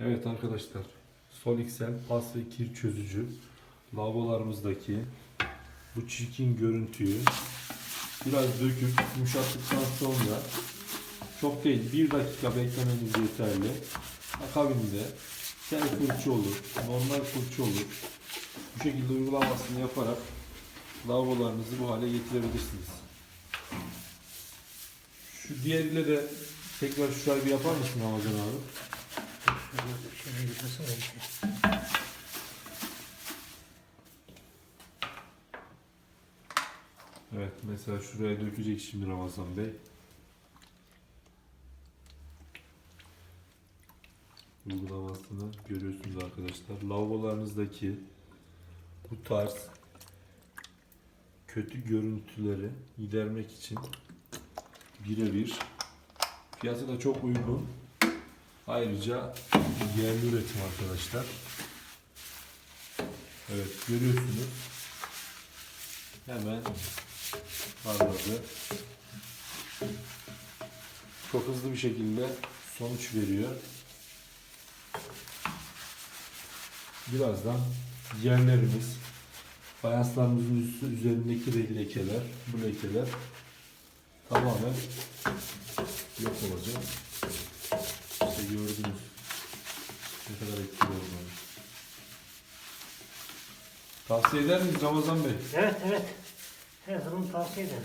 Evet arkadaşlar. Solixel pas ve kir çözücü lavabolarımızdaki bu çirkin görüntüyü biraz döküp yumuşattıktan sonra çok değil bir dakika beklemeniz yeterli. Akabinde tel fırça olur, normal fırça olur. Bu şekilde uygulamasını yaparak lavabolarınızı bu hale getirebilirsiniz. Şu diğeriyle de tekrar şurayı bir yapar mısın Ramazan abi? Evet mesela şuraya dökecek şimdi Ramazan Bey. Uygulamasını görüyorsunuz arkadaşlar. Lavabolarınızdaki bu tarz kötü görüntüleri gidermek için birebir fiyatı da çok uygun. Ayrıca yerli üretim arkadaşlar. Evet görüyorsunuz. Hemen parladı. Çok hızlı bir şekilde sonuç veriyor. Birazdan yerlerimiz, fayanslarımızın üstü üzerindeki re- lekeler, bu lekeler tamamen yok olacak. Etkili olduğunu. Tavsiye eder miyiz Ramazan Bey? Evet evet. Her zaman tavsiye ederiz.